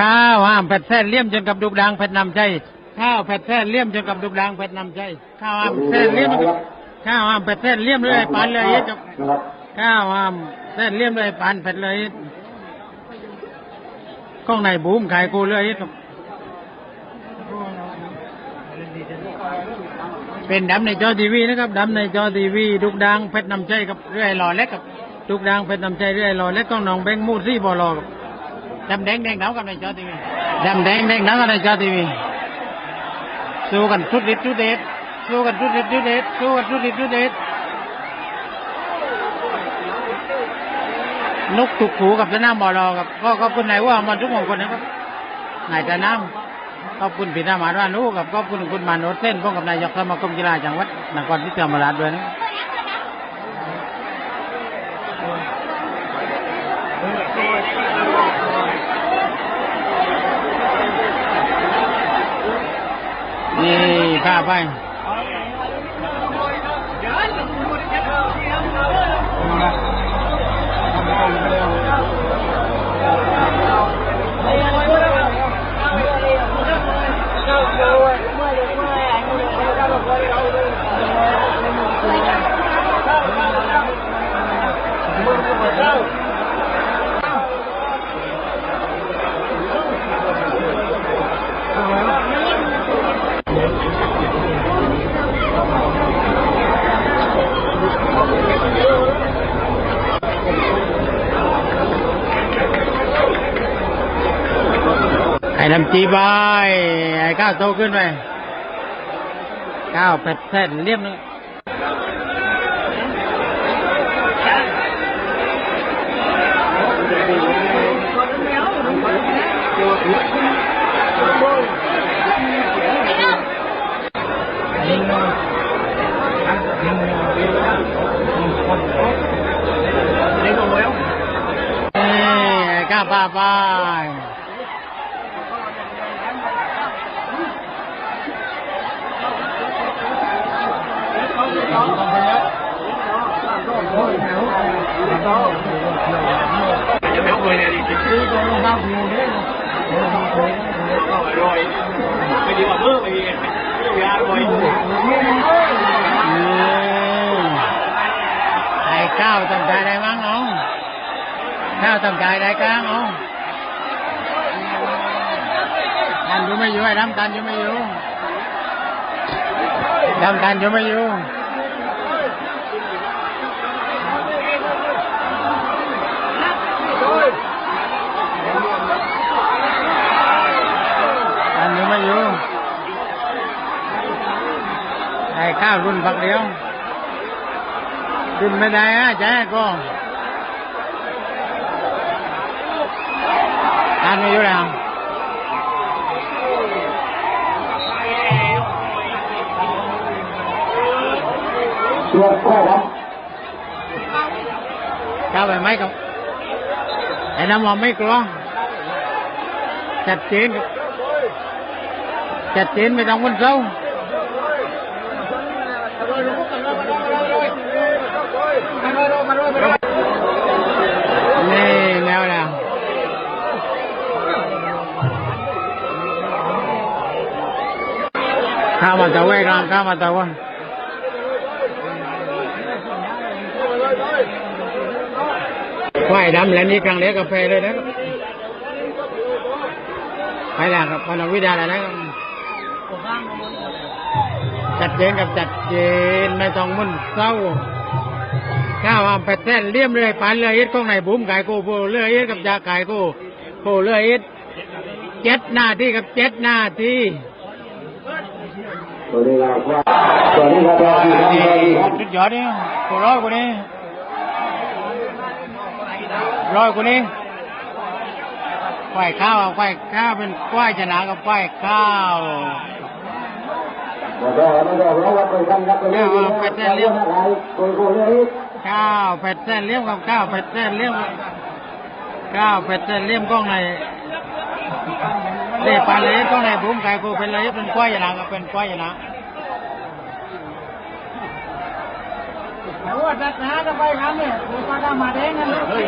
ข้าวห้ามแผดแท้เลี่ยมจนกับดุกดังแผดนำใจข้าวแผดแท้เลี่ยมจนกับดุกดังแผดนำใจข้าวห้ามแท้เลี่ยมข้าวห้ามแผดแท้เลี่ยมเลยปานเลยจับข้าวห้ามแท้เลี่ยมเลยปานแผดเลยก้องในบูมขายกูเลยจบเป็นดำในจอทีวีนะครับดำในจอทีวีดุกดังเพชรนำใจกับเรื่อยหล่อเล็กกับดุกดังเพชรนำใจเรื่อยหล่อเล็กก้องนองเบงมูดซี่บอลอกับ ดำแดงแดงหนาวกันในจอทีวีดำแดงแดงหนาวกันในจอทีวีสู้กันสุดฤทธิ์สุดเดชสู้กันสุดฤทธิ์สุดเดชสู้กันสุดฤทธิ์สุดเดชนกถูกขูกับสนามบอลอกับก็ขอบคุณนายว่ามันทุกคนนะครับนายจะน้ำขอบคุณพี่นามาดวานุกับขอบคุณคุณมาโนเส้นพร้อมกับนายกสมาคมกีฬาจังหวัดนครศรีธรรมราชด้วยนะ นี่ข้าไไอ้ลำจีบายไอ้ก้าวโตขึ้นไปก้าวเป็ดเส้นเรียบนึงนี่ไอ้ก้าวป้าไปไอ้ข้า วต้องใจได้มั้งน้องข้าวต้องใจได้กลางน้องทันอยู่ไม่อยู่ไอ้ดำทันอยู่ไม่อยู่ดำทันอยู่ไม่อยู่ทันอยู่ไม่อยู่ ไอ้ข้าวรุ่นพักเดียวขึ้นไม่ได้ฮะแจ๊ก็ทานไม่อยู่แล้วตรวจข้อครับเข้าไปไหมครับไอ้น้ำมันไม่กลัวจัดเจนครับจัดเจนไม่ต้องวนเศร้า นี่แมวแล้วข้ามาตะเวยรามข้ามาตะเวยควายดำแล้วนี่กลางเล็กกาแฟเลยนะไปแล้วครับพอนวิดาแล้วนะครับ จัดเจนกับจัดเจนไม่ต้องมุ่นเศร้าข้าวไปแท้เลี่ยมเลยปานเลยอิดของไหนบุ้มขายโกโปเลยอิดกับยาขายโกโปเลยอิดเจ็ดหน้าที่กับเจ็ดหน้าที่สวัสดีครับว่าสวัสดีครับสวัสดีครับสวัสดีครับสุดยอดเนี่ยกูร้อยกว่านี้ร้อยกว่านี้ควายข้าวควายข้าวเป็นควายชนะกับควายข้าว แล้วก็แล้วเราไปทำรับไปเรื่อยๆไปแต่เรื่องอะไรคุยคุยเรื่อยข้าวเป็ดเส้นเลี่ยมกับข้าวเป็ดเส้นเลี่ยมข้าวเป็ดเส้นเลี่ยมกล้องในเด็ปลาเลยกล้องในบุ้มไก่กูเป็นเลยเป็นควายชนะกับเป็นควายชนะว่าจัดหาจะไปครับเนี่ยมาดามาแดงกันเลย